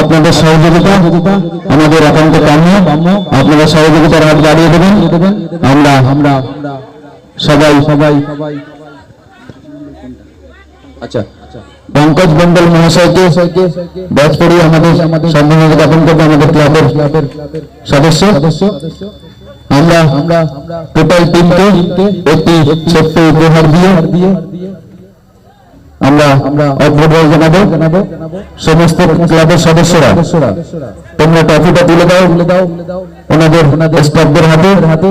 আপনাদের সহযোগিতা, আমাদের একান্ত কাম্য। আপনাদের সহযোগিতার হাত বাড়িয়ে দেবেন। আমরা আমরা সবাই সবাই আচ্ছা পঙ্কজ মন্ডল মহাশয়কে ব্যাচ করিয়ে আমাদের সম্মানিত জ্ঞাপন করবে আমাদের ক্লাবের সদস্য। আমরা টোটাল টিমকে একটি ছোট্ট উপহার দিয়ে আমরা আমরা জানাব সমস্ত ক্লাবের সদস্যরা। তোমরা ট্রফিটা তুলে দাও। ওনাদের স্টাফদের হাতে। হাতে।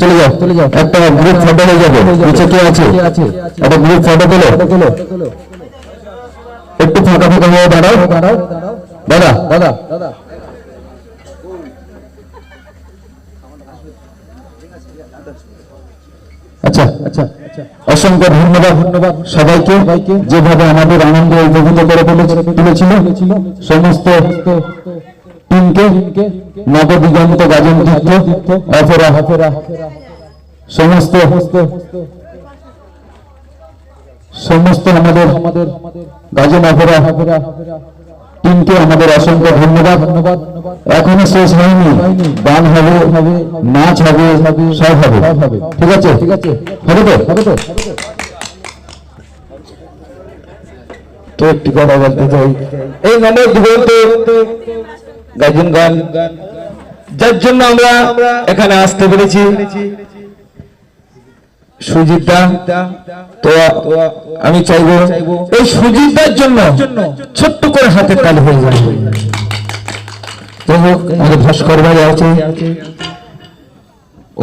চলে যাও। চলে যাও। একটা গ্রুপ ফটো হয়ে যাবে। নিচে কে আছে? একটা গ্রুপ ফটো তোলো। একটু ফাঁকা ফাঁকা হয়ে দাঁড়াও। দাদা দাদা। দাদা। আচ্ছা আচ্ছা অসংখ্য ধন্যবাদ ধন্যবাদ সবাইকে যেভাবে আমাদের আনন্দ উপভোগ করে তুলে- তুলেছিল। সমস্ত টিমকে, নবদিগন্ত গাজন অপেরা অপেরা সমস্ত সমস্ত আমাদের গাজন অপেরা অপেরা টিমকে আমাদের অসংখ্য ধন্যবাদ। ধন্যবাদ। এখনও শেষ হয়নি। গান হবে হবে নাচ হবে সব হবে। ঠিক আছে? ঠিক আছে। হবে তো? হবে তো? তো একটি কথা বলতে চাই। এই নম্বর দিগন্ত গাজন গান। যার জন্য আমরা এখানে আসতে পেরেছি। সুজিতদা তো আমি চাইব এই সুজিতদার জন্য ছোট্ট করে হাতের তালি হয়ে যাবে। যাই হোক, আমাদের ভাস্কর ভাই আছে।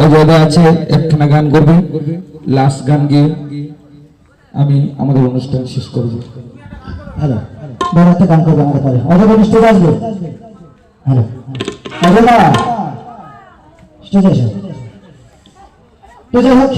ও দাদা আছে, একখানা গান করবে লাস্ট গান গিয়ে আমি আমাদের অনুষ্ঠান শেষ করব। হ্যালো গান করবে আমাদের পরে অজয় স্টেজ আসবে? হ্যালো না স্টেজ এসো। তো যাই হোক